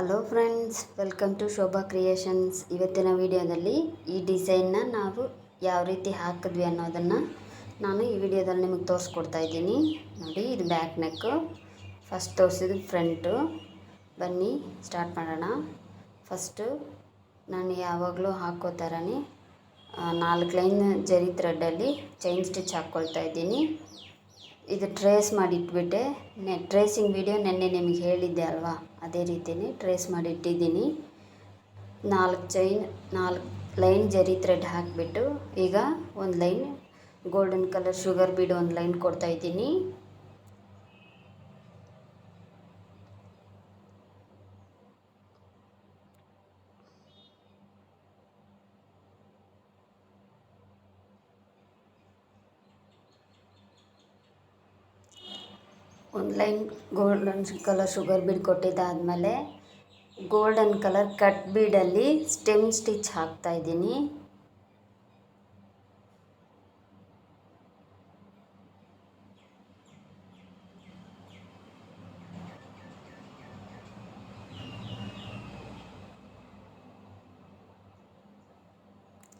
Hello friends welcome to Shobha creations ಇವತ್ತಿನ ವಿಡಿಯೋದಲ್ಲಿ ಈ ಡಿಸೈನ್ನ ನಾವು ಯಾವ ರೀತಿ ಹಾಕಿದ್ವಿ ಅನ್ನೋದನ್ನು ನಾನು ಈ ವಿಡಿಯೋದಲ್ಲಿ ನಿಮಗೆ ತೋರಿಸ್ಕೊಡ್ತಾ ಇದ್ದೀನಿ. ನೋಡಿ, ಇದು ಬ್ಯಾಕ್ ನೆಕ್ಕು ಫಸ್ಟ್ ತೋರಿಸಿದ್ದು ಫ್ರಂಟು ಬನ್ನಿ ಸ್ಟಾರ್ಟ್ ಮಾಡೋಣ. ಫಸ್ಟು ನಾನು ಯಾವಾಗಲೂ ಹಾಕೋ ಥರನೇ ನಾಲ್ಕು ಲೈನ್ ಜರಿ ಥ್ರೆಡ್ಡಲ್ಲಿ ಚೈನ್ ಸ್ಟಿಚ್ ಹಾಕ್ಕೊಳ್ತಾ ಇದ್ದೀನಿ. ಇದು ಟ್ರೇಸ್ ಮಾಡಿಟ್ಬಿಟ್ಟೆ. ನೆ ಟ್ರೇಸಿಂಗ್ ವಿಡಿಯೋ ನೆನ್ನೆ ನಿಮಗೆ ಹೇಳಿದ್ದೆ ಅಲ್ವಾ? ಅದೇ ರೀತಿಯೇ ಟ್ರೇಸ್ ಮಾಡಿಟ್ಟಿದ್ದೀನಿ. ನಾಲ್ಕು ಚೈನ್ ನಾಲ್ಕು ಲೈನ್ ಜರಿ ಥ್ರೆಡ್ ಹಾಕಿಬಿಟ್ಟು ಈಗ ಒಂದು line golden colour sugar bead ಒಂದು ಲೈನ್ ಕೊಡ್ತಾ ಒಂದು line golden colour sugar bead ಕೊಟ್ಟಿದ್ದಾದಮೇಲೆ golden colour cut ಬೀಡಲ್ಲಿ ಸ್ಟೆಮ್ ಸ್ಟಿಚ್ ಹಾಕ್ತಾ ಇದ್ದೀನಿ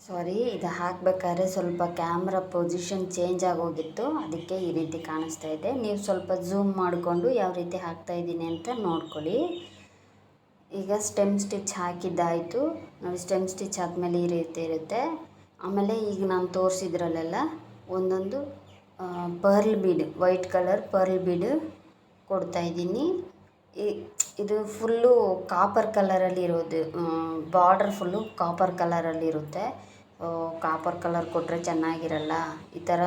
ಸಾರಿ ಇದು ಹಾಕಬೇಕಾದ್ರೆ ಸ್ವಲ್ಪ ಕ್ಯಾಮ್ರಾ ಪೊಸಿಷನ್ ಚೇಂಜ್ ಆಗೋಗಿತ್ತು. ಅದಕ್ಕೆ ಈ ರೀತಿ ಕಾಣಿಸ್ತಾ ಇದೆ. ನೀವು ಸ್ವಲ್ಪ ಝೂಮ್ ಮಾಡಿಕೊಂಡು ಯಾವ ರೀತಿ ಹಾಕ್ತಾ ಇದ್ದೀನಿ ಅಂತ ನೋಡ್ಕೊಳ್ಳಿ. ಈಗ ಸ್ಟೆಮ್ ಸ್ಟಿಚ್ ಹಾಕಿದ್ದಾಯಿತು. ನಾವು ಸ್ಟೆಮ್ ಸ್ಟಿಚ್ ಆದಮೇಲೆ ಈ ರೀತಿ ಇರುತ್ತೆ. ಆಮೇಲೆ ಈಗ ನಾನು ತೋರಿಸಿದ್ರಲ್ಲೆಲ್ಲ ಒಂದೊಂದು pearl bead white colour pearl bead ಕೊಡ್ತಾ ಇದ್ದೀನಿ. ಇದು ಫುಲ್ಲು ಕಾಪರ್ ಕಲರಲ್ಲಿ ಇರೋದು ಬಾರ್ಡರ್ ಫುಲ್ಲು ಕಾಪರ್ ಕಲರಲ್ಲಿ ಇರುತ್ತೆ. ಕಾಪರ್ ಕಲರ್ ಕೊಟ್ಟರೆ ಚೆನ್ನಾಗಿರಲ್ಲ? ಈ ಥರ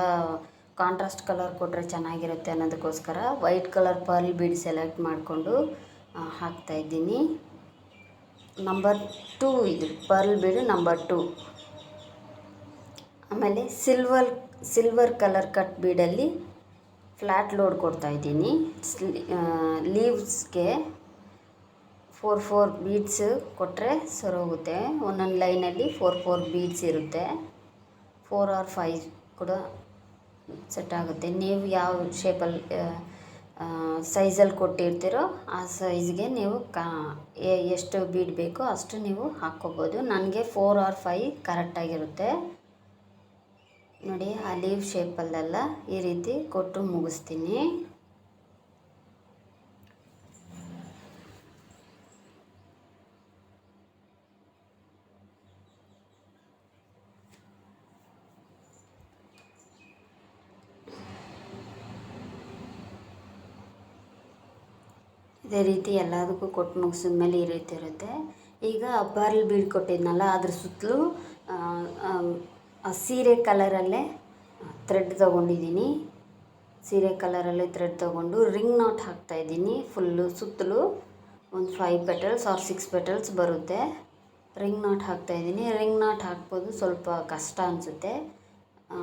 ಕಾಂಟ್ರಾಸ್ಟ್ ಕಲರ್ ಕೊಟ್ಟರೆ ಚೆನ್ನಾಗಿರುತ್ತೆ ಅನ್ನೋದಕ್ಕೋಸ್ಕರ white colour pearl bead select ಮಾಡಿಕೊಂಡು ಹಾಕ್ತಾಯಿದ್ದೀನಿ ನಂಬರ್ ಟೂ ಇದು ಪರ್ಲ್ ಬೀಡು ನಂಬರ್ ಟೂ ಆಮೇಲೆ ಸಿಲ್ವರ್ ಸಿಲ್ವರ್ ಕಲರ್ ಕಟ್ ಬೀಡಲ್ಲಿ ಫ್ಲ್ಯಾಟ್ ಲೋಡ್ ಕೊಡ್ತಾಯಿದ್ದೀನಿ ಲೀವ್ಸ್ಗೆ ಫೋರ್ ಫೋರ್ ಬೀಡ್ಸ್ ಕೊಟ್ಟರೆ ಸರೋಗುತ್ತೆ ಒಂದೊಂದು ಲೈನಲ್ಲಿ ಫೋರ್ ಫೋರ್ ಬೀಡ್ಸ್ ಇರುತ್ತೆ. ಫೋರ್ ಆರ್ ಫೈವ್ ಕೂಡ ಸೆಟ್ ಆಗುತ್ತೆ. ನೀವು ಯಾವ ಶೇಪಲ್ಲಿ ಸೈಜಲ್ಲಿ ಕೊಟ್ಟಿರ್ತೀರೋ ಆ ಸೈಜ್ಗೆ ನೀವು ಕಾ ಎಷ್ಟು ಬೀಡ್ ಬೇಕೋ ಅಷ್ಟು ನೀವು ಹಾಕ್ಕೋಬೋದು. ನನಗೆ ಫೋರ್ ಆರ್ ಫೈವ್ ಕರೆಕ್ಟಾಗಿರುತ್ತೆ ನೋಡಿ, ಆ ಲೀವ್ ಶೇಪಲ್ಲೆಲ್ಲ ಈ ರೀತಿ ಕೊಟ್ಟು ಮುಗಿಸ್ತೀನಿ. ಇದೇ ರೀತಿ ಎಲ್ಲದಕ್ಕೂ ಕೊಟ್ಟು ಮುಗಿಸಿದ ಮೇಲೆ ಈ ರೀತಿ ಇರುತ್ತೆ. ಈಗ ಪರ್ಲ್ ಬೀಡ್ ಕೊಟ್ಟಿದ್ನಲ್ಲ, ಅದ್ರ ಸುತ್ತಲೂ ಸೀರೆ ಕಲರಲ್ಲೇ ಥ್ರೆಡ್ ತೊಗೊಂಡಿದ್ದೀನಿ. ಸೀರೆ ಕಲರಲ್ಲೇ ಥ್ರೆಡ್ ತೊಗೊಂಡು ರಿಂಗ್ ನಾಟ್ ಹಾಕ್ತಾಯಿದ್ದೀನಿ ಫುಲ್ಲು ಸುತ್ತಲೂ ಒಂದು five petals or six petals ಬರುತ್ತೆ. ರಿಂಗ್ ನಾಟ್ ಹಾಕ್ತಾಯಿದ್ದೀನಿ ರಿಂಗ್ ನಾಟ್ ಹಾಕ್ಬೋದು ಸ್ವಲ್ಪ ಕಷ್ಟ ಅನಿಸುತ್ತೆ.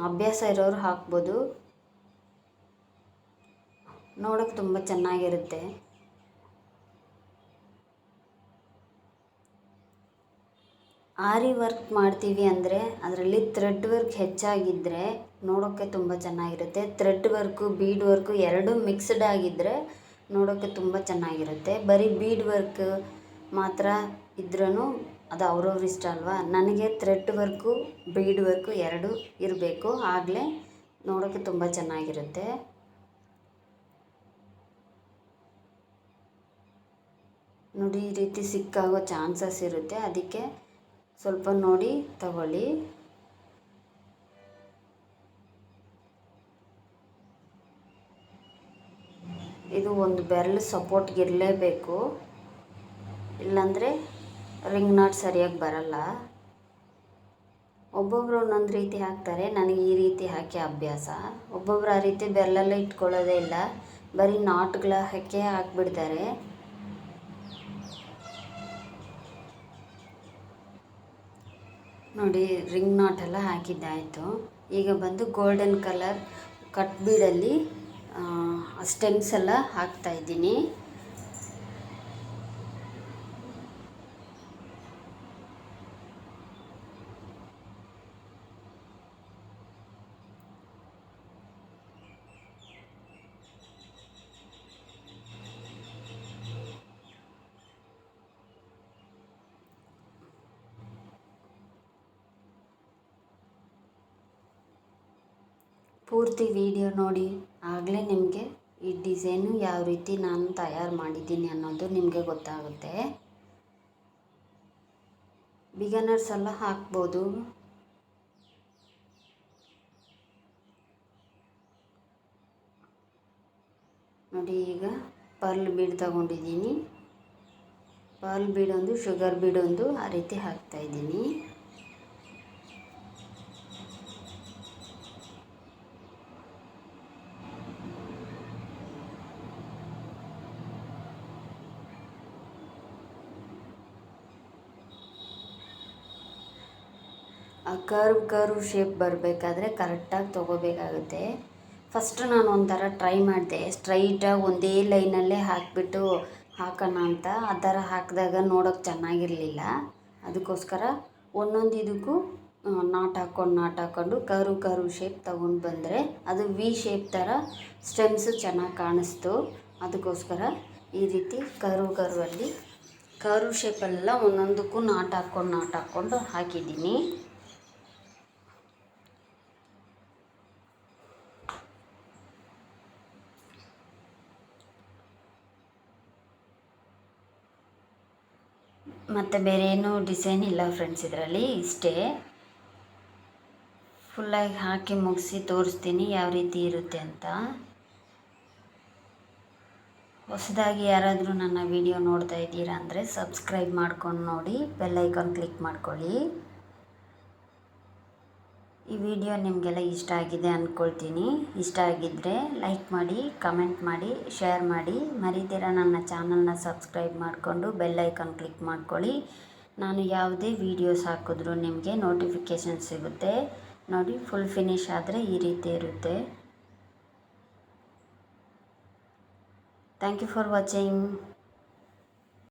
ಅಭ್ಯಾಸ ಇರೋರು ಹಾಕ್ಬೋದು. ನೋಡೋಕ್ಕೆ ತುಂಬ ಚೆನ್ನಾಗಿರುತ್ತೆ. ಆರಿ ವರ್ಕ್ ಮಾಡ್ತೀವಿ ಅಂದರೆ ಅದರಲ್ಲಿ ಥ್ರೆಡ್ ವರ್ಕ್ ಹೆಚ್ಚಾಗಿದ್ದರೆ ನೋಡೋಕ್ಕೆ ತುಂಬ ಚೆನ್ನಾಗಿರುತ್ತೆ. ಥ್ರೆಡ್ ವರ್ಕು ಬೀಡ್ ವರ್ಕು ಎರಡೂ ಮಿಕ್ಸ್ಡ್ ಆಗಿದ್ದರೆ ನೋಡೋಕ್ಕೆ ತುಂಬ ಚೆನ್ನಾಗಿರುತ್ತೆ. ಬರೀ ಬೀಡ್ ವರ್ಕ್ ಮಾತ್ರ ಇದ್ರೂ ಅದು ಅವ್ರವ್ರ ಇಷ್ಟ ಅಲ್ವಾ? ನನಗೆ ಥ್ರೆಡ್ ವರ್ಕು ಬೀಡ್ ವರ್ಕು ಎರಡೂ ಇರಬೇಕು. ಆಗಲೇ ನೋಡೋಕ್ಕೆ ತುಂಬ ಚೆನ್ನಾಗಿರುತ್ತೆ. ನೋಡಿ ಈ ರೀತಿ ಸಿಕ್ಕಾಗೋ ಚಾನ್ಸಸ್ ಇರುತ್ತೆ. ಅದಕ್ಕೆ ಸ್ವಲ್ಪ ನೋಡಿ, ತಗೊಳ್ಳಿ. ಇದು ಒಂದು ಬೆರಳು ಸಪೋರ್ಟ್ಗೆ ಇರಲೇಬೇಕು. ಇಲ್ಲಾಂದರೆ ರಿಂಗ್ ನಾಟ್ ಸರಿಯಾಗಿ ಬರಲ್ಲ. ಒಬ್ಬೊಬ್ಬರು ಒಂದೊಂದು ರೀತಿ ಹಾಕ್ತಾರೆ. ನನಗೆ ಈ ರೀತಿ ಹಾಕಿ ಅಭ್ಯಾಸ. ಒಬ್ಬೊಬ್ರು ಆ ರೀತಿ ಬೆರಳಲ್ಲೇ ಇಟ್ಕೊಳ್ಳೋದೇ ಇಲ್ಲ. ಬರೀ ನಾಟ್ಗಳ ಹಾಕಿ ಹಾಕ್ಬಿಡ್ತಾರೆ. ನೋಡಿ ರಿಂಗ್ ನಾಟ್ ಎಲ್ಲ ಹಾಕಿದ್ದಾಯಿತು. ಈಗ ಬಂದು ಗೋಲ್ಡನ್ ಕಲರ್ ಕಟ್ ಬೀಡಲ್ಲಿ ಸ್ಟೆಮ್ಸ್ ಎಲ್ಲ ಹಾಕ್ತಾಯಿದ್ದೀನಿ ಪೂರ್ತಿ ವಿಡಿಯೋ ನೋಡಿ, ಆಗಲೇ ನಿಮಗೆ ಈ ಡಿಸೈನು ಯಾವ ರೀತಿ ನಾನು ತಯಾರು ಮಾಡಿದ್ದೀನಿ ಅನ್ನೋದು ನಿಮಗೆ ಗೊತ್ತಾಗುತ್ತೆ. ಬಿಗನರ್ಸ್ ಎಲ್ಲ ಹಾಕ್ಬೋದು. ನೋಡಿ ಈಗ ಪರ್ಲ್ ಬೀಡ್ ತಗೊಂಡಿದ್ದೀನಿ. ಪರ್ಲ್ ಬೀಡ್ ಒಂದು, ಶುಗರ್ ಬೀಡೊಂದು ಆ ರೀತಿ ಹಾಕ್ತಾ ಕರ್ವ್ ಕರ್ವ್ ಶೇಪ್ ಬರಬೇಕಾದ್ರೆ ಕರೆಕ್ಟಾಗಿ ತೊಗೋಬೇಕಾಗುತ್ತೆ. ಫಸ್ಟ್ ನಾನು ಒಂಥರ ಟ್ರೈ ಮಾಡಿದೆ. ಸ್ಟ್ರೈಟಾಗಿ ಒಂದೇ ಲೈನಲ್ಲೇ ಹಾಕಿಬಿಟ್ಟು ಹಾಕೋಣ ಅಂತ. ಆ ಥರ ಹಾಕಿದಾಗ ನೋಡೋಕೆ ಚೆನ್ನಾಗಿರಲಿಲ್ಲ. ಅದಕ್ಕೋಸ್ಕರ ಒಂದೊಂದು ಇದಕ್ಕೂ ನಾಟ್ ಹಾಕ್ಕೊಂಡು ನಾಟ್ ಹಾಕ್ಕೊಂಡು ಕರು ಕರು ಶೇಪ್ ತೊಗೊಂಡು ಬಂದರೆ ಅದು ವಿ ಶೇಪ್ ಥರ ಸ್ಟೆಮ್ಸು ಚೆನ್ನಾಗಿ ಕಾಣಿಸ್ತು. ಅದಕ್ಕೋಸ್ಕರ ಈ ರೀತಿ ಕರು ಕರುವಲ್ಲಿ ಕರು ಶೇಪೆಲ್ಲ ಒಂದೊಂದಕ್ಕೂ ನಾಟ್ ಹಾಕ್ಕೊಂಡು ನಾಟ್ ಹಾಕ್ಕೊಂಡು ಹಾಕಿದ್ದೀನಿ. ಮತ್ತು ಬೇರೆ ಏನೂ ಡಿಸೈನ್ ಇಲ್ಲ ಫ್ರೆಂಡ್ಸ್ ಇದರಲ್ಲಿ, ಇಷ್ಟೇ. ಫುಲ್ಲಾಗಿ ಹಾಕಿ ಮುಗಿಸಿ ತೋರಿಸ್ತೀನಿ ಯಾವ ರೀತಿ ಇರುತ್ತೆ ಅಂತ. ಹೊಸದಾಗಿ ಯಾರಾದರೂ ನನ್ನ ವಿಡಿಯೋ ನೋಡ್ತಾ ಇದ್ದೀರಾ ಅಂದರೆ ಸಬ್ಸ್ಕ್ರೈಬ್ ಮಾಡ್ಕೊಂಡು ನೋಡಿ ಬೆಲ್ಲೈಕಾನ್ ಕ್ಲಿಕ್ ಮಾಡ್ಕೊಳ್ಳಿ. ಈ ವಿಡಿಯೋ ನಿಮಗೆಲ್ಲ ಇಷ್ಟ ಆಗಿದೆ ಅಂದ್ಕೊಳ್ತೀನಿ ಇಷ್ಟ ಆಗಿದ್ದರೆ ಲೈಕ್ ಮಾಡಿ, ಕಮೆಂಟ್ ಮಾಡಿ, ಶೇರ್ ಮಾಡಿ. ಮರಿದಿರ ನನ್ನ ಚಾನಲ್ನ ಸಬ್ಸ್ಕ್ರೈಬ್ ಮಾಡಿಕೊಂಡು ಬೆಲ್ಲೈಕನ್ ಕ್ಲಿಕ್ ಮಾಡ್ಕೊಳ್ಳಿ. ನಾನು ಯಾವುದೇ ವೀಡಿಯೋಸ್ ಹಾಕಿದ್ರು ನಿಮಗೆ ನೋಟಿಫಿಕೇಷನ್ ಸಿಗುತ್ತೆ. ನೋಡಿ, ಫುಲ್ ಫಿನಿಶ್ ಆದರೆ ಈ ರೀತಿ ಇರುತ್ತೆ. Thank you for watching.